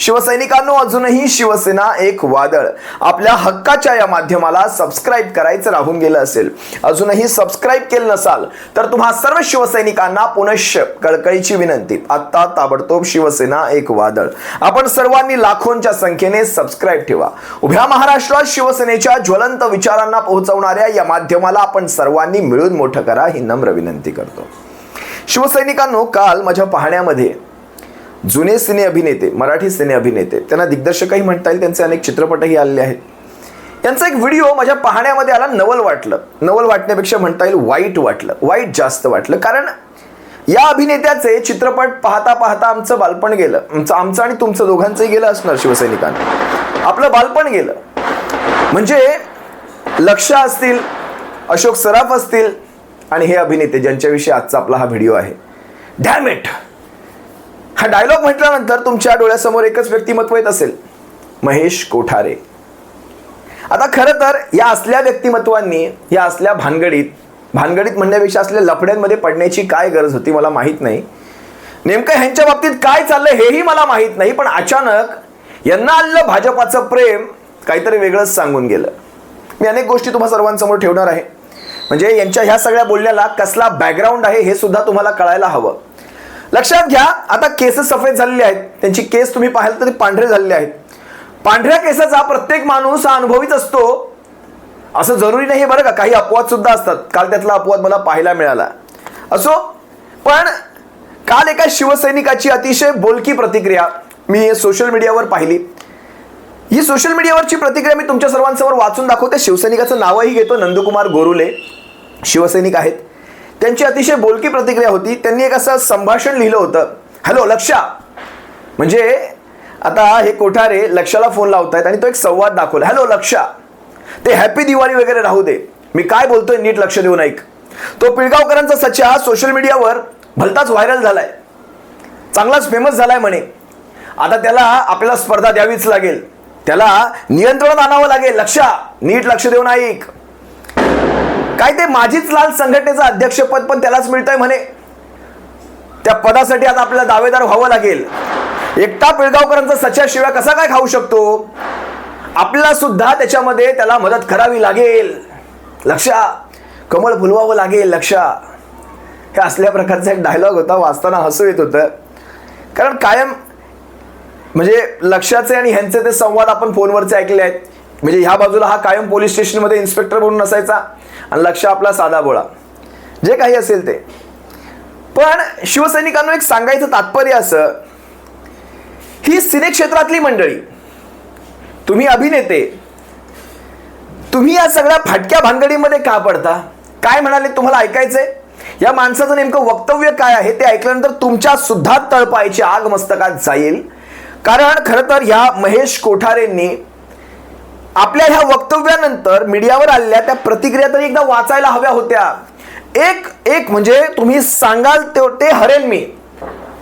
शिवसैनिकांनो अजूनही शिवसेना एक वादळ. आपल्या हक्काच्या या माध्यमाला सबस्क्राईब करायचं राहून गेलं असेल. अजूनही सबस्क्राईब केलं नसाल तर तुम्हा सर्व शिवसैनिकांना पुनश्च कळकळीची विनंती. आत्ता ताबडतोब शिवसेना एक वादळ. आपण सर्वांनी लाखोंच्या संख्येने सबस्क्राईब ठेवा. उभ्या महाराष्ट्रात शिवसेनेच्या ज्वलंत विचारांना पोहोचवणाऱ्या या माध्यमाला आपण सर्वांनी मिळून मोठं करा ही नम्र विनंती करतो. शिवसैनिकांनो काल माझ्या पाहण्यामध्ये जुने सिने अभिनेते मराठी सिने अभिनेते त्यांना दिग्दर्शकही म्हणता येईल त्यांचे अनेक चित्रपटही आलेले आहेत. यांचा एक व्हिडिओ माझ्या पाहण्यामध्ये आला नवल वाटलं. नवल वाटण्यापेक्षा म्हणता येईल वाईट वाटलं. वाईट जास्त वाटलं. कारण या अभिनेत्याचे चित्रपट पाहता पाहता आमचं बालपण गेलं. आमचं आमचं आणि तुमचं दोघांचंही गेलं असणार शिवसैनिकांना. आपलं बालपण गेलं. म्हणजे लक्ष असतील अशोक सराफ असतील आणि हे अभिनेते ज्यांच्याविषयी आजचा आपला हा व्हिडिओ आहे. डॅमेट हा डायलॉग म्हटल्यानंतर तुमच्या डोळ्यासमोर एकच व्यक्तिमत्व येत असेल. महेश कोठारे. आता खरं तर या असल्या व्यक्तिमत्वांनी या असल्या भानगडीत भानगडीत म्हणण्यापेक्षा असल्या लफड्यांमध्ये पडण्याची काय गरज होती मला माहीत नाही. नेमकं ह्यांच्या बाबतीत काय चाललं हेही मला माहीत नाही पण अचानक यांना आलेलं भाजपाचं प्रेम काहीतरी वेगळंच सांगून गेलं. मी अनेक गोष्टी तुम्हा सर्वांसमोर ठेवणार आहे. म्हणजे यांच्या ह्या सगळ्या बोलण्याला कसला बॅकग्राऊंड आहे हे सुद्धा तुम्हाला कळायला हवं. लक्षात घ्या आता केस सफेद झालेले आहेत. त्यांची केस तुम्ही पाहिलं तरी पांढरे झालेले आहेत. पांढऱ्या केसाचा प्रत्येक माणूस हा अनुभवीत असतो. असं जरुरी नाही बरं का काही अपवाद सुद्धा असतात. काल त्यातला अपवाद मला पाहायला मिळाला. असो पण काल एका शिवसैनिकाची अतिशय बोलकी प्रतिक्रिया मी सोशल मीडियावर पाहिली. ही सोशल मीडियावरची प्रतिक्रिया मी तुमच्या सर्वांसमोर वाचून दाखवते. शिवसैनिकाचं नावही घेतो नंदकुमार गोरुले. शिवसैनिक आहेत. त्यांची अतिशय बोलकी प्रतिक्रिया होती. त्यांनी एक असं संभाषण लिहिलं होतं. हॅलो लक्षा. म्हणजे आता हे कोठारे लक्षाला फोन लावतायत आणि तो एक संवाद दाखवला. हॅलो लक्षा. ते हॅपी दिवाळी वगैरे राहू दे. मी काय बोलतोय नीट लक्ष देऊन ऐक. तो पिळगावकरांचा सच्चा सोशल मीडियावर भलताच व्हायरल झालाय. चांगलाच फेमस झालाय म्हणे. आता त्याला आपल्याला स्पर्धा द्यावीच लागेल. त्याला नियंत्रणात आणावं लागेल. लक्षा नीट लक्ष देऊन ऐक. काय ते माझीच लाल संघटनेचं अध्यक्षपद पण त्यालाच मिळतंय म्हणे. त्या पदासाठी आता आपल्याला दावेदार व्हावं लागेल. एकटा पिळगावकरांचा सच्चा शिव्या कसा काय खाऊ शकतो? आपल्याला सुद्धा त्याच्यामध्ये त्याला मदत करावी लागेल. लक्षा कमळ फुलवावं लागेल लक्षा. हे असल्या प्रकारचा एक डायलॉग होता वाचताना हसू येत होतं. कारण कायम म्हणजे लक्षाचे आणि ह्यांचे ते संवाद आपण फोनवरचे ऐकले आहेत. म्हणजे ह्या बाजूला हा कायम पोलीस स्टेशनमध्ये इन्स्पेक्टर म्हणून असायचा आणि लक्ष आपला साधा बोळा. जे काही असेल ते. पण शिवसैनिकांना एक सांगायचं तात्पर्य असं ही सिने क्षेत्रातली मंडळी तुम्ही अभिनेते तुम्ही या सगळ्या फाटक्या भानगडीमध्ये का पडता? काय म्हणाले तुम्हाला ऐकायचंय? या माणसाचं नेमकं वक्तव्य काय आहे ते ऐकल्यानंतर तुमच्या सुद्धा तळपायची आग मस्तकात जाईल. कारण खरं तर ह्या महेश कोठारेंनी आपल्या ह्या वक्तव्यानंतर मीडियावर आलेल्या त्या प्रतिक्रिया तरी एकदा वाचायला हव्या होत्या. एक एक म्हणजे तुम्ही सांगाल ते ते हरेन मी.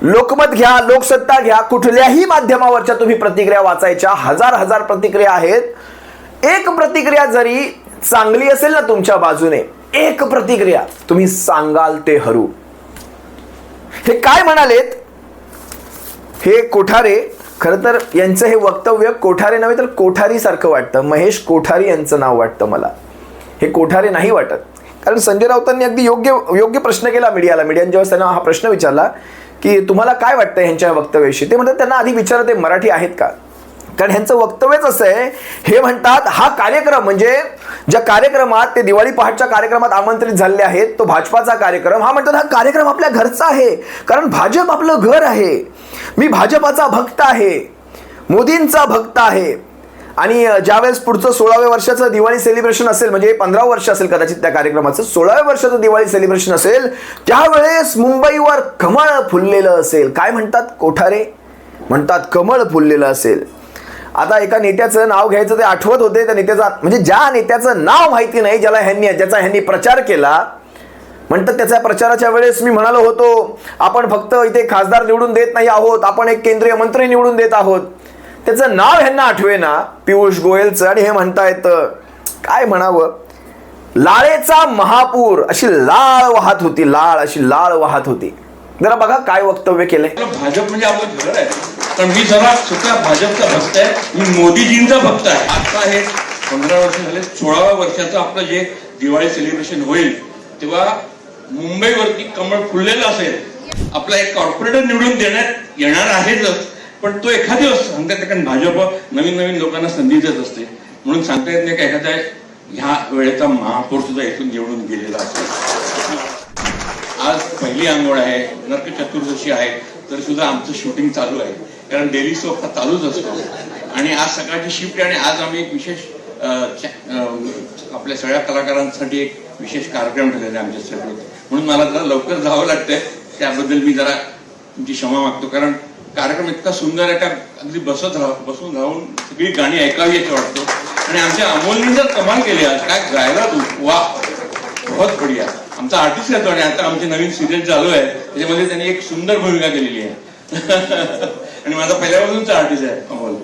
लोकमत घ्या लोकसत्ता घ्या कुठल्याही माध्यमावरच्या तुम्ही प्रतिक्रिया वाचायच्या हजार हजार प्रतिक्रिया आहेत. एक प्रतिक्रिया जरी चांगली असेल ना तुमच्या बाजूने एक प्रतिक्रिया तुम्ही सांगाल ते हरू. हे काय म्हणालेत? हे कोठारे खरं तर यांचं हे वक्तव्य कोठारे नव्हे तर कोठारी सारखं वाटतं. महेश कोठारी यांचं नाव वाटतं मला. हे कोठारे नाही वाटत. कारण संजय राऊतांनी अगदी योग्य योग्य प्रश्न केला मीडियाला. मीडियाने जेव्हा त्यांना हा प्रश्न विचारला की तुम्हाला काय वाटतं ह्यांच्या वक्तव्याविषयी? ते म्हणतात त्यांना आधी विचारा ते मराठी आहेत का? कारण ह्यांचं वक्तव्यच असं आहे. हे म्हणतात हा कार्यक्रम म्हणजे ज्या कार्यक्रमात ते दिवाळी पहाटच्या कार्यक्रमात आमंत्रित झालेले आहेत तो भाजपाचा कार्यक्रम. हा म्हणतात हा कार्यक्रम आपल्या घरचा आहे. कारण भाजप आपलं घर आहे. मी भाजपाचा भक्त आहे. मोदींचा भक्त आहे. आणि ज्यावेळेस पुढचं सोळाव्या वर्षाचं दिवाळी सेलिब्रेशन असेल म्हणजे पंधरा वर्ष असेल कदाचित त्या कार्यक्रमाचं सोळाव्या वर्षाचं दिवाळी सेलिब्रेशन असेल त्यावेळेस मुंबईवर कमळ फुललेलं असेल. काय म्हणतात? कोठारे? म्हणतात कमळ फुललेलं असेल. आता एका नेत्याचं नाव घ्यायचं ते आठवत होते त्या नेत्याचा म्हणजे ज्या नेत्याचं नाव माहिती नाही ज्याला ह्यांनी ज्याचा ह्यांनी प्रचार केला म्हणतात त्याच्या प्रचाराच्या वेळेस मी म्हणालो होतो आपण फक्त इथे खासदार निवडून देत नाही आहोत आपण एक केंद्रीय मंत्री निवडून देत आहोत. त्याचं नाव ह्यांना आठवे ना पियुष गोयलचं आणि हे म्हणतायत काय म्हणावं? लाळेचा महापूर अशी लाळ वाहत होती लाळ अशी लाळ वाहत होती. जरा बघा काय वक्तव्य केलंय. आपलं भाजप म्हणजे पण मी जरा सुद्धा भाजपचा भक्त आहे मी मोदीजींचा भक्त आहे आता हे पंधरा वर्ष झाले सोळाव्या वर्षाचं आपलं जे दिवाळी सेलिब्रेशन होईल तेव्हा मुंबईवरती कमळ फुललेलं असेल आपला एक कॉर्पोरेटर निवडून देण्यात येणार आहेच पण तो एखादी दिवस सांगतात कारण भाजप नवीन नवीन लोकांना संधी देत असते. म्हणून सांगता येत नाही का एखाद्या ह्या वेळेचा महापौर सुद्धा इथून निवडून गेलेला असेल. आज पहिली आंघोळ आहे नरक चतुर्दशी आहे तरी सुद्धा आमचं शूटिंग चालू आहे. कारण डेली सोप हा चालूच असतो. आणि आज सकाळची शिफ्ट आहे आणि आज आम्ही एक विशेष आपल्या सगळ्या कलाकारांसाठी एक विशेष कार्यक्रम ठेवलेला आहे आमच्या सेपरेट म्हणून मला जरा लवकर जावं लागतंय. त्याबद्दल मी जरा तुमची क्षमा मागतो. कारण कार्यक्रम इतका सुंदर आहे का अगदी बसत राह बसून राहून सगळी गाणी ऐकावी असं वाटतो. आणि आमच्या अमोलने जर कमाल केली आज काय गायला तू? वा बहुत बढिया. आमचा आर्टिस्ट येतो आणि आता आमची नवीन सिरियल चालू आहे. त्याच्यामध्ये त्यांनी एक सुंदर भूमिका केलेली आहे. आणि माझा पहिल्यापासूनचा आर्टिस्ट आहे अमोल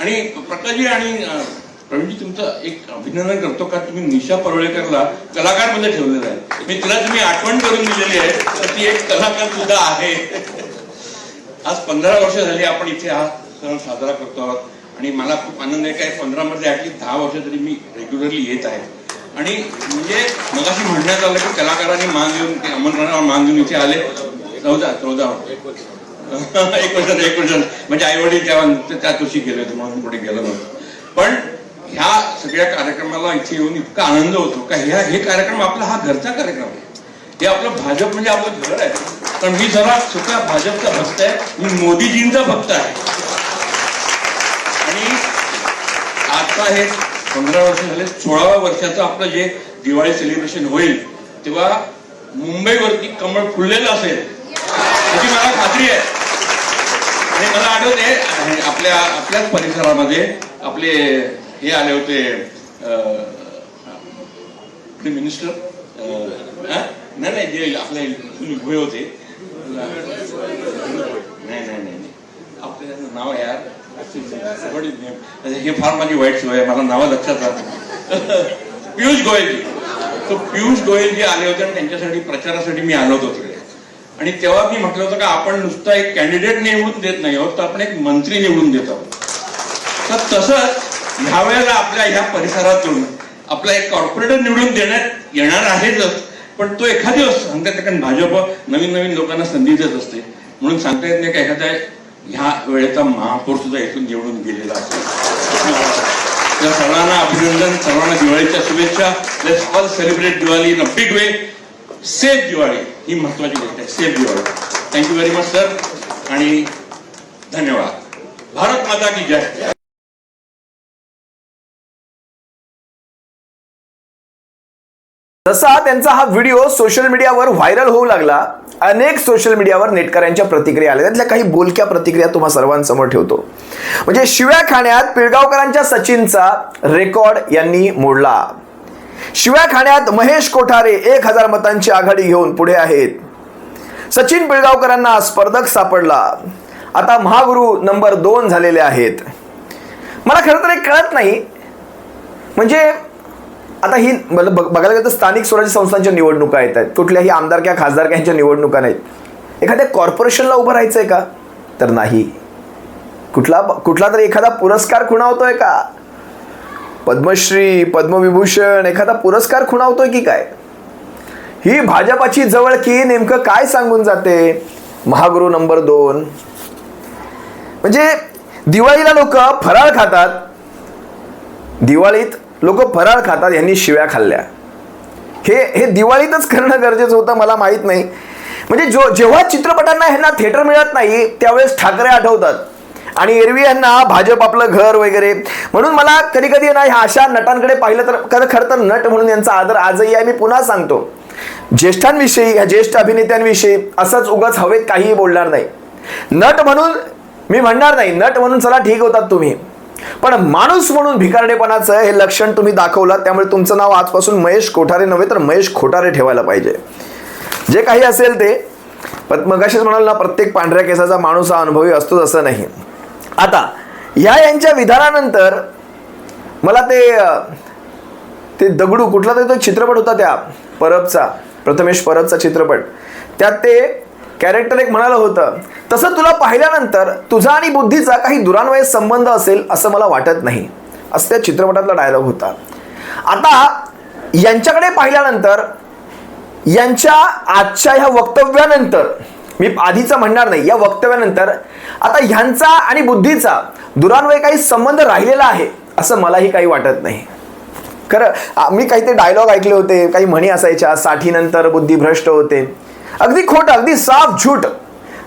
आणि प्रकाशजी आणि प्रवीणजी तुमचं एक अभिनंदन करतो का? तुम्ही निशा परोळेकरला कलाकारमध्ये ठेवलेलं आहे. मी तिला तुम्ही आठवण करून दिलेली आहे तर ती एक कलाकार सुद्धा आहे. आज पंधरा वर्ष झाली आपण इथे हा सण साजरा करतो आहोत. आणि मला खूप आनंद आहे काय पंधरा मध्ये ऍटलीस्ट दहा वर्ष तरी मी रेग्युलरली येत आहे. आणि म्हणजे मगाशी म्हणण्यात आलं की कलाकारांनी मान देऊन ते आमंत्रणावर मान देऊन इथे आले. चौदा चौदा एक वर्ष एक वर्ष म्हणजे आई वडील तेव्हा त्या दिवशी गेले होते म्हणून कुठे गेलो नव्हतं. पण ह्या सगळ्या कार्यक्रमाला इथे येऊन इतका आनंद होतो का ह्या हे कार्यक्रम आपला हा घरचा कार्यक्रम आहे. हे आपलं भाजप म्हणजे आपलं घर आहे. पण मी जरा सुद्धा भाजपचा भक्त आहे. मी मोदीजींचा भक्त आहे. आणि आता हे पंधरा वर्ष झाले सोळाव्या वर्षाचं आपलं जे दिवाळी सेलिब्रेशन होईल तेव्हा मुंबईवरती कमळ फुललेलं असेल याची मला खात्री आहे. आणि मला आठवते आपल्या आपल्याच परिसरामध्ये आपले हे आले होते आपले मिनिस्टर नाही नाही जे आपले उभे होते. नाही नाही नाही नाही. आपलं नाव यार म्हणजे हे फार माझी वाईट सवय आहे मला नावं लक्षात राहत पियुष गोयलजी तो पियुष गोयलजी आले होते आणि त्यांच्यासाठी प्रचारासाठी मी आलो होतो आणि तेव्हा मी म्हटलं होतं का आपण नुसता एक कॅन्डिडेट निवडून देत नाही आहोत तर आपण एक मंत्री निवडून देत आहोत. तर तसंच ह्या वेळेला आपल्या ह्या परिसरातून आपला एक कॉर्पोरेटर निवडून देण्यात येणार आहेच पण तो एखादी दिवस सांगता कारण भाजप नवीन नवीन लोकांना संधी देत असते. म्हणून सांगता येत नाही का एखाद्या ह्या वेळेचा महापौर सुद्धा इथून निवडून गेलेला असेल. त्या सर्वांना अभिनंदन सर्वांना दिवाळीच्या शुभेच्छा. Let's all celebrate Diwali in a big way safe Diwali ही महत्वाची गोष्ट आहे. Safe your thank you very much sir आणि धन्यवाद. भारत माता की जय. जसा त्यांचा हा व्हिडिओ सोशल मीडियावर व्हायरल होऊ लागला. अनेक सोशल मीडियावर नेटकऱ्यांच्या प्रतिक्रिया आल्या. त्यातल्या काही बोलक्या प्रतिक्रिया तुम्हा सर्वांसमोर ठेवतो. म्हणजे शिव्या खाण्यात पिळगावकरांच्या सचिनचा रेकॉर्ड यांनी मोडला. शिव्या खाण्यात महेश कोठारे एक हजार मतांची आघाडी घेऊन पुढे आहेत. सचिन पिळगावकरांना स्पर्धक सापडला. आता महागुरु नंबर दोन झालेले आहेत. मला खरं तर एक कळत नाही. म्हणजे आता ही मला बघ- बघायला गेलं तर स्थानिक स्वराज्य संस्थांच्या निवडणुका येत आहेत. कुठल्याही आमदारक्या खासदारक्यांच्या निवडणुका नाहीत. एखाद्या कॉर्पोरेशनला उभं राहायचंय का? तर नाही. कुठला कुठला तरी एखादा पुरस्कार खुणावतोय का? पद्मश्री पद्मविभूषण एखादा पुरस्कार खुणावतोय की काय? ही भाजपाची जवळकी नेमकं काय सांगून जाते? महागुरु नंबर दोन. म्हणजे दिवाळीला लोक फराळ खातात. दिवाळीत लोक फराळ खातात यांनी शिव्या खाल्ल्या. हे हे दिवाळीतच करणं गरजेचं होतं मला माहीत नाही. म्हणजे जो जेव्हा चित्रपटांना ह्यांना थिएटर मिळत नाही त्यावेळेस ठाकरे आठवतात. आणि एरवी यांना भाजप आपलं घर वगैरे. म्हणून मला कधी कधी ना ह्या अशा नटांकडे पाहिलं तर खरं खरं तर नट म्हणून यांचा आदर आजही आहे मी पुन्हा सांगतो. ज्येष्ठांविषयी ह्या ज्येष्ठ अभिनेत्यांविषयी असंच उगाच हवेत काहीही बोलणार नाही. नट म्हणून मी म्हणणार नाही नट म्हणून चला ठीक होतात तुम्ही. पण माणूस म्हणून भिकारडेपणाचं हे लक्षण तुम्ही दाखवलात त्यामुळे तुमचं नाव आजपासून महेश कोठारे नव्हे तर महेश खोटारे ठेवायला पाहिजे. जे काही असेल ते पण मगाशीच म्हणाल ना प्रत्येक पांढऱ्या केसाचा माणूस हा अनुभवी असतोच असं नाही. आता ह्या यांच्या विधानानंतर मला ते ते दगडू कुठला तरी तो चित्रपट होता त्या परबचा प्रथमेश परबचा चित्रपट. त्यात ते कॅरेक्टर एक म्हणालं होतं तसं तुला पाहिल्यानंतर तुझा आणि बुद्धीचा काही दुरान्वय संबंध असेल असं मला वाटत नाही. असं त्या चित्रपटातला डायलॉग होता. आता यांच्याकडे पाहिल्यानंतर यांच्या आजच्या ह्या वक्तव्यानंतर मी आधीचं म्हणणार नाही या वक्तव्यानंतर आता ह्यांचा आणि बुद्धीचा दुरान्वय काही संबंध राहिलेला आहे असं मलाही काही वाटत नाही. खरं मी काही ते डायलॉग ऐकले होते काही म्हणी असायच्या साठीनंतर बुद्धी भ्रष्ट होते. अगदी खोटं अगदी साफ झूट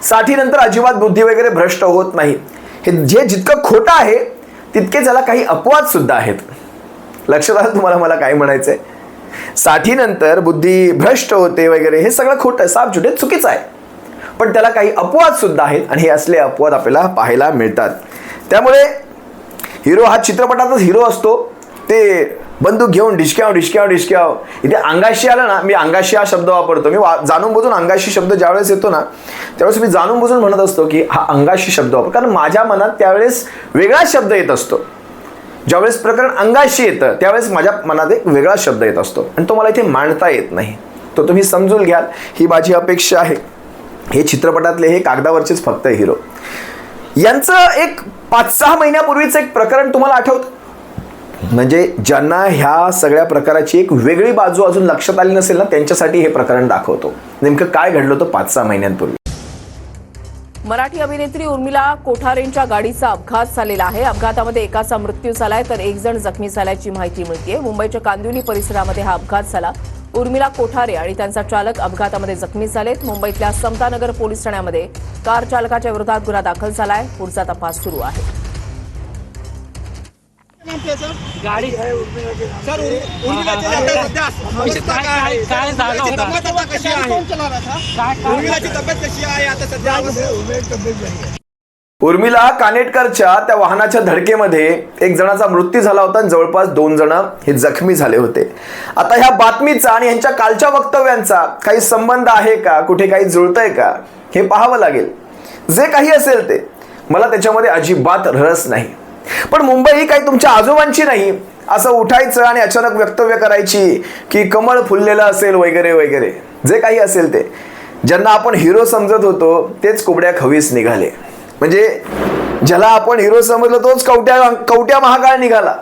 साठीनंतर अजिबात बुद्धी वगैरे भ्रष्ट होत नाही. हे जे जितकं खोटं आहे तितके त्याला काही अपवाद सुद्धा आहेत. लक्षात आलं तुम्हाला मला काय म्हणायचंय? साठीनंतर बुद्धी भ्रष्ट होते वगैरे हे सगळं खोटं साफ झूट हे चुकीचं आहे. पण त्याला काही अपवाद सुद्धा आहेत आणि हे असले अपवाद आपल्याला पाहायला मिळतात. त्यामुळे हिरो हा चित्रपटातच हिरो असतो. ते बंदूक घेऊन डिशक्याव डिशक्याव डिशक्याव इथे अंगाशी आलं ना मी अंगाशी हा शब्द वापरतो. मी वा जाणून बुजून अंगाशी शब्द ज्यावेळेस येतो ना त्यावेळेस मी जाणून बुजून म्हणत असतो की हा अंगाशी शब्द वापर. कारण माझ्या मनात त्यावेळेस वेगळा शब्द येत असतो. ज्यावेळेस प्रकरण अंगाशी येतं त्यावेळेस माझ्या मनात एक वेगळा शब्द येत असतो. आणि तो मला इथे मांडता येत नाही. तो तुम्ही समजून घ्याल. ही माझी अपेक्षा आहे. हे चित्रपटातले हे कागदावरचेच फक्त हिरो. यांचं एक पाच सहा महिन्यापूर्वीचं एक प्रकरण तुम्हाला आठवतं? म्हणजे ज्यांना ह्या सगळ्या प्रकाराची एक वेगळी बाजू अजून लक्षात आली नसेल ना त्यांच्यासाठी हे प्रकरण दाखवतो. नेमकं काय घडलं होतं पाच सहा महिन्यांपूर्वी? मराठी अभिनेत्री उर्मिला कोठारेंच्या गाडीचा अपघात झालेला आहे. अपघातामध्ये एकाचा मृत्यू झालाय तर एक जण जखमी झाल्याची माहिती मिळते मुंबईच्या कांदिवली परिसरामध्ये हा अपघात झाला. उर्मिला कोठारे आणि त्यांचा चालक अपघातामध्ये जखमी झालेत. मुंबईतल्या समतानगर पोलीस ठाण्यामध्ये कार चालकाच्या विरोधात गुन्हा दाखल झालाय. पुढचा तपास सुरू आहे. गाडी. सर उर- उर्मिलाची आता सध्या अवस्था काय आहे? काय झालं उर्मिलाची होतं? तब्येत आता कशी आहे? काय काय उर्मिलाची तब्येत कशी आहे? आता सध्या अवस्था उर्मिला कानेटकरच्या त्या वाहनाच्या धडकेमध्ये एक जणाचा मृत्यू झाला होता आणि जवळपास दोन जण हे जखमी झाले होते. आता ह्या बातमीचा आणि यांच्या कालच्या वक्तव्यांचा काही संबंध आहे का? कुठे काही जुळतंय का? हे पाहावं लागेल. जे काही असेल ते. मला त्याच्यामध्ये अजिबात रस नाही. पण मुंबई ही काही तुमच्या आजोबांची नाही. असं उठायचं आणि अचानक वक्तव्य करायची की कमळ फुललेलं असेल वगैरे वगैरे. जे काही असेल ते. ज्यांना आपण हिरो समजत होतो तेच कोबड्या खवीस निघाले. म्हणजे ज्याला आपण हिरो समजलं तोच कवट्या कवट्या महाकाळ निघाला.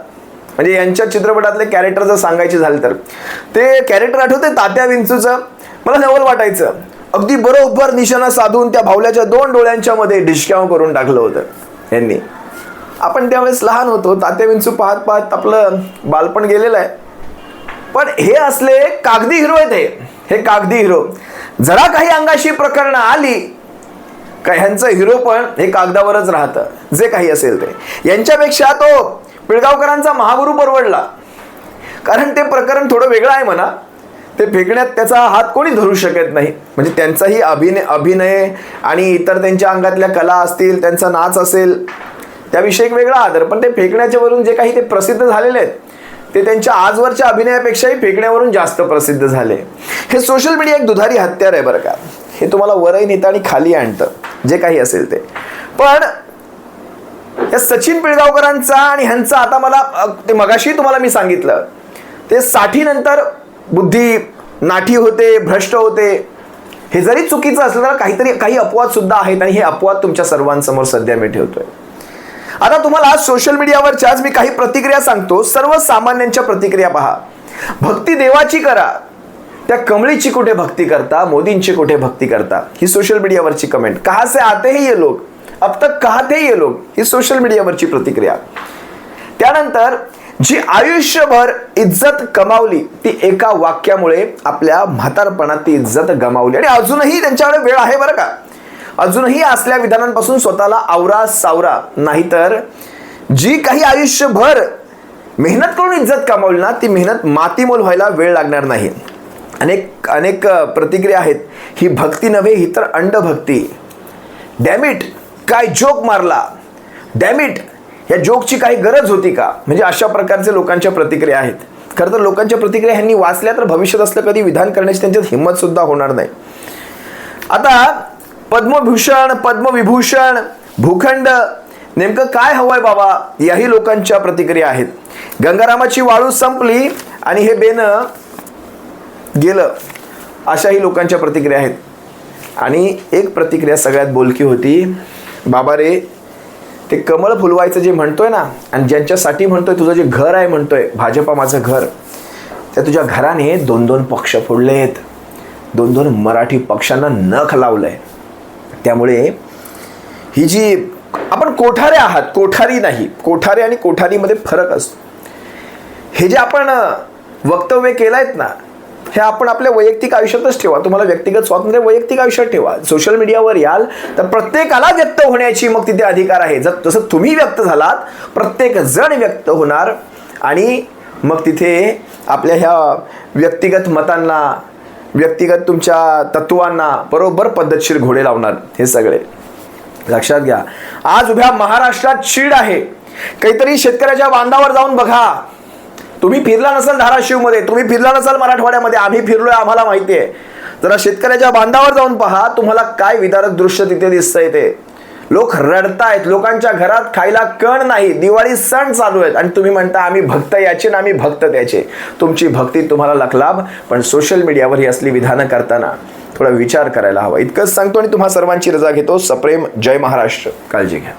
म्हणजे यांच्या चित्रपटातले कॅरेक्टर जर सांगायचे झाले तर. ते कॅरेक्टर आठवते तात्या विंचूचं? मला नवल वाटायचं. अगदी बरोबर निशाणा साधून त्या भावल्याच्या दोन डोळ्यांच्या मध्ये डिस्काउंट करून टाकलं होतं. यांनी. आपण त्यावेळेस लहान होतो तात्या विंचू पाहत पाहत आपलं बालपण गेलेलं आहे. पण हे असले कागदी हिरो आहेत हे. हे कागदी हिरो. जरा काही अंगाशी प्रकरणं आली का ह्यांचं हिरो पण हे कागदावरच राहतं. जे काही असेल ते. यांच्यापेक्षा तो पिळगावकरांचा महागुरू परवडला. कारण ते प्रकरण थोडं वेगळं आहे म्हणा. ते फेकण्यात त्याचा हात कोणी धरू शकत नाही. म्हणजे त्यांचाही अभिनय अभिनय आणि इतर त्यांच्या अंगातल्या कला असतील त्यांचा नाच असेल त्याविषयी एक वेगळा आदर. पण ते फेकण्याच्या वरून जे काही ते प्रसिद्ध झालेले आहेत ते त्यांच्या आजवरच्या अभिनयापेक्षाही फेकण्यावरून जास्त प्रसिद्ध झाले. हे सोशल मीडिया एक दुधारी हत्यार आहे बरं का. हे तुम्हाला वरही नेतं आणि खाली आणतं जे काही असेल ते. पण या सचिन पिळगावकरांचा आणि ह्यांचा आता मला ते मगाशी तुम्हाला मी सांगितलं ते साठीनंतर बुद्धी नाठी होते भ्रष्ट होते. हे जरी चुकीचं असलं तर काहीतरी काही अपवाद सुद्धा आहेत आणि हे अपवाद तुमच्या सर्वांसमोर सध्या मी ठेवतोय. आता तुम्हाला सोशल मीडियावरच्याच मी काही प्रतिक्रिया सांगतो. सर्वसामान्यांच्या प्रतिक्रिया पहा. भक्ती देवाची करा. त्या कमळीची कुठे भक्ती करता? मोदींची कुठे भक्ती करता? ही सोशल मीडियावरची कमेंट कहा से आते हैं ये लोग अब तक कहा थे ये लोग ही सोशल मीडियावरची प्रतिक्रिया. त्यानंतर जी आयुष्यभर इज्जत कमावली ती एका वाक्यामुळे आपल्या म्हातारपणात ती इज्जत गमावली. आणि अजूनही त्यांच्याकडे वेळ आहे बरं का? अजूनही असल्या विधानांपासून स्वतःला आवरा सावरा. नाहीतर जी काही आयुष्यभर मेहनत करून इज्जत कमावली ना ती मेहनत मातीमोल व्हायला वेळ लागणार नाही. अनेक अनेक प्रतिक्रिया आहेत. ही भक्ती नव्हे ही तर अंडभक्ती. डॅमिट काय जोक मारला? डॅमिट या जोकची काही गरज होती का? म्हणजे अशा प्रकारचे लोकांच्या प्रतिक्रिया आहेत. खरं तर लोकांच्या प्रतिक्रिया ह्यांनी वाचल्या तर भविष्यात असलं कधी विधान करण्याची त्यांच्यात हिंमतसुद्धा होणार नाही. आता पद्मभूषण पद्मविभूषण भूखंड. नेमकं काय हवंय बाबा? याही लोकांच्या प्रतिक्रिया आहेत. गंगारामाची वाळू संपली आणि हे बेनं गेलं. अशाही लोकांच्या प्रतिक्रिया आहेत. आणि एक प्रतिक्रिया सगळ्यात बोलकी होती बाबा रे ते कमळ फुलवायचं जे म्हणतोय ना आणि ज्यांच्यासाठी म्हणतोय तुझं जे घर आहे म्हणतोय भाजपा माझं घर त्या तुझ्या घराने दोन दोन पक्ष फोडलेत. दोन दोन मराठी पक्षांना नख लावलंय. त्यामुळे ही जी आपण कोठारे आहात कोठारी नाही कोठारे आणि कोठारीमध्ये फरक असतो. हे जे आपण वक्तव्य केलं आहेत ना हे आपण आपल्या वैयक्तिक आयुष्यातच ठेवा. तुम्हाला व्यक्तिगत स्वातंत्र्य वैयक्तिक आयुष्यात ठेवा. सोशल मीडियावर याल तर प्रत्येकाला व्यक्त होण्याची मग तिथे अधिकार आहे. जर जसं तुम्ही व्यक्त झालात प्रत्येक जण व्यक्त होणार आणि मग तिथे आपल्या ह्या व्यक्तिगत मतांना व्यक्तिगत तुमच्या तत्वांना बरोबर पद्धतशीर घोडे लावणार हे सगळे. लक्षात घ्या. आज उभ्या महाराष्ट्रात शीड आहे. काहीतरी शेतकऱ्याच्या बांधावर जाऊन बघा. तुम्ही फिरला नसाल धाराशिवमध्ये तुम्ही फिरला नसाल मराठवाड्यामध्ये आम्ही फिरलोय आम्हाला माहिती आहे जरा शेतकऱ्याच्या बांधावर जाऊन पहा तुम्हाला काय विदारक दृश्य तिथे दिसतंय ते. लोक रडतायत लोकांच्या घरात खायला कण नाही दिवाळी सण चालू आहेत. आणि तुम्ही म्हणता आम्ही भक्त याचे ना आम्ही भक्त त्याचे तुमची भक्ती तुम्हाला लखलाभ पण सोशल मीडियावर ही असली विधानं करताना थोडा विचार करायला हवा. इतकंच सांगतो आणि तुम्हा सर्वांची रजा घेतो. सप्रेम जय महाराष्ट्र. काळजी घ्या.